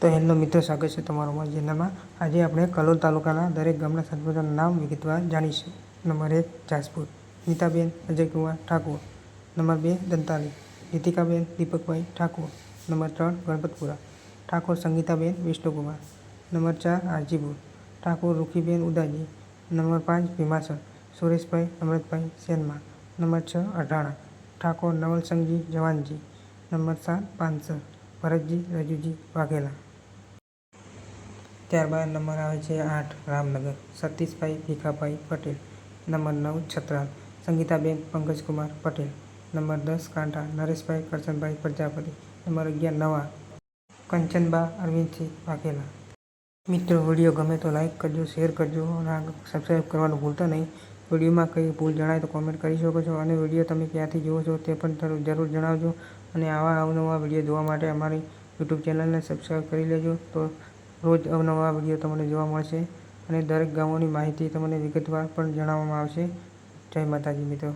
તો હેલો મિત્રો, સ્વાગત છે તમારું મારી જિલ્લામાં આજે આપણે કલોલ તાલુકાના દરેક ગામના સરપંચોના નામ વિગતવાર જાણીશું. નંબર એક જાસપુર નીતાબેન, અજયકુમાર ઠાકોર. નંબર બે, દંતાલી. નીતિકાબેન દીપકભાઈ ઠાકોર. નંબર ત્રણ, ગણપતપુરા. ઠાકોર, સંગીતાબેન, વિષ્ણુકુમાર. નંબર ચાર, આરજીપુર. ઠાકોર, રૂખીબેન, ઉદાજી. નંબર પાંચ ભીમાસર સુરેશભાઈ, અમૃતભાઈ સેનમા. નંબર છ, અઢાણા. ઠાકોર, નવલસંગજી, જવાનજી. નંબર સાત, પાનસર. ભરતજી, રજુજી વાઘેલા. ત્યારબાદ નંબર આવે છે આઠ, રામનગર. સતીશભાઈ ભીખાભાઈ પટેલ. નંબર નવ, છત્રાલ. સંગીતાબેન પંકજકુમાર પટેલ. નંબર દસ કાંઠા નરેશભાઈ કરશનભાઈ પ્રજાપતિ. નંબર અગિયાર, નવા. કંચનબા, અરવિંદસિંહ વાઘેલા. મિત્રો, વીડિયો ગમે તો લાઈક કરજો, શેર કરજો અને સબસ્ક્રાઈબ કરવાનું ભૂલતા નહીં. વિડીયોમાં કંઈ ભૂલ જણાય તો કોમેન્ટ કરી શકો છો અને વીડિયો તમે ક્યાંથી જુઓ છો તે પણ જરૂર જણાવજો. અને આવા અવનવા વીડિયો જોવા માટે અમારી યુટ્યુબ ચેનલને સબસ્ક્રાઈબ કરી લેજો. તો રોજ અવનવા વીડિયો તમને જોવા મળશે અને દરેક ગામોની માહિતી તમને વિગતવાર પણ જણાવવામાં આવશે. જય માતાજી મિત્રો.